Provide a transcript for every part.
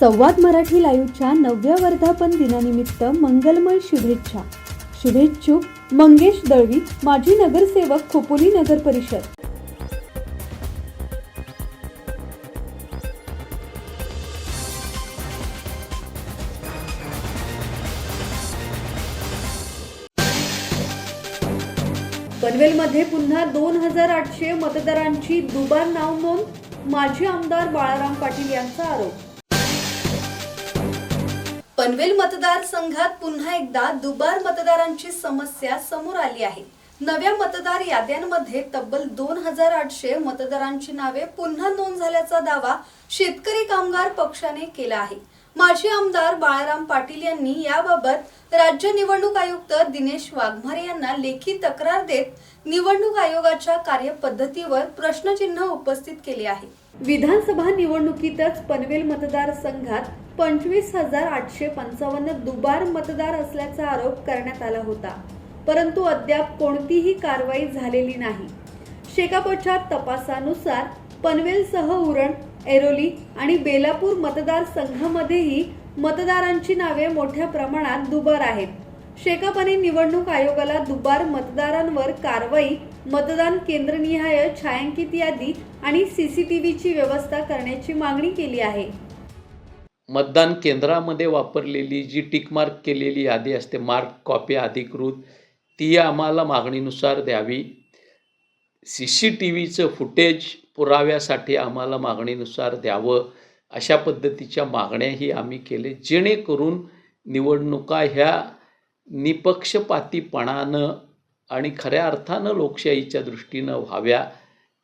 संवाद मराठी लाईव्हच्या नवव्या वर्धापन दिनानिमित्त मंगलमय शुभेच्छा. शुभेच्छुक मंगेश दळवी माजी नगरसेवक खोपोली नगर परिषद. पनवेलमध्ये पुन्हा दोन हजार आठशे मतदारांची दुबार नाव नोंद माजी आमदार बाळाराम पाटील यांचा आरोप. पनवेल मतदारसंघात पुन्हा एकदा दुबार मतदारांची समस्या समोर आली आहे. नव्या मतदार याद्यांमध्ये तब्बल दोन हजार आठशे मतदारांची नावे पुन्हा नोंद झाल्याचा दावा शेतकरी कामगार पक्षाने केला आहे. माजी आमदार बाळाराम पाटील यांनी याबाबत राज्य निवडणूक आयुक्त दिनेश वाघमारे यांना लेखी तक्रार देत निवडणूक आयोगाच्या कार्यपद्धतीवर प्रश्नचिन्ह उपस्थित केले आहे. विधानसभा निवडणुकीतच पनवेल मतदारसंघात पंचवीस हजार आठशे पंचावन्न दुबार मतदार असल्याचा आरोप करण्यात आला होता. परंतु अद्याप कोणतीही कारवाई झालेली नाही. शेकापच्या तपासानुसार पनवेलसह उरण ऐरोली आणि बेलापूर मतदारसंघामध्येही मतदारांची नावे मोठ्या प्रमाणात दुबार आहेत. शेकापने निवडणूक आयोगाला दुबार मतदारांवर कारवाई मतदान केंद्रनिहाय छायांकित यादी आणि सीसीटीव्हीची व्यवस्था करण्याची मागणी केली आहे. मतदान केंद्रामध्ये वापरलेली जी टिक मार्क केलेली यादी असते मार्क कॉपी अधिकृत ती आम्हाला मागणीनुसार द्यावी. सी सी टी व्हीचं फुटेज पुराव्यासाठी आम्हाला मागणीनुसार द्यावं अशा पद्धतीच्या मागण्याही आम्ही केले जेणेकरून निवडणुका ह्या निपक्षपातीपणानं आणि खऱ्या अर्थानं लोकशाहीच्या दृष्टीनं व्हाव्या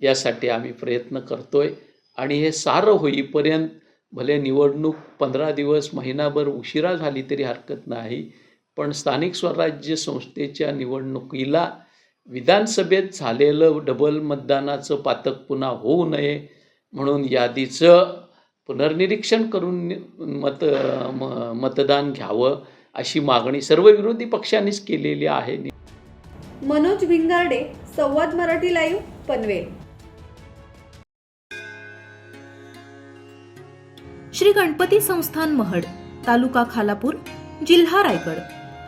यासाठी आम्ही प्रयत्न करतोय. आणि हे सारं होईपर्यंत भले निवडणूक पंधरा दिवस महिनाभर उशिरा झाली तरी हरकत नाही पण स्थानिक स्वराज्य संस्थेच्या निवडणुकीला विधानसभेत झालेलं डबल मतदानाचं पातक पुन्हा होऊ नये म्हणून यादीचं पुनर्निरीक्षण करून मत म मतदान घ्यावं अशी मागणी सर्व विरोधी पक्षांनीच केलेली आहे. मनोज भिंगार्डे संवाद मराठी लाईव्ह पनवेल. श्री गणपती संस्थान महड तालुका खालापूर जिल्हा रायगड.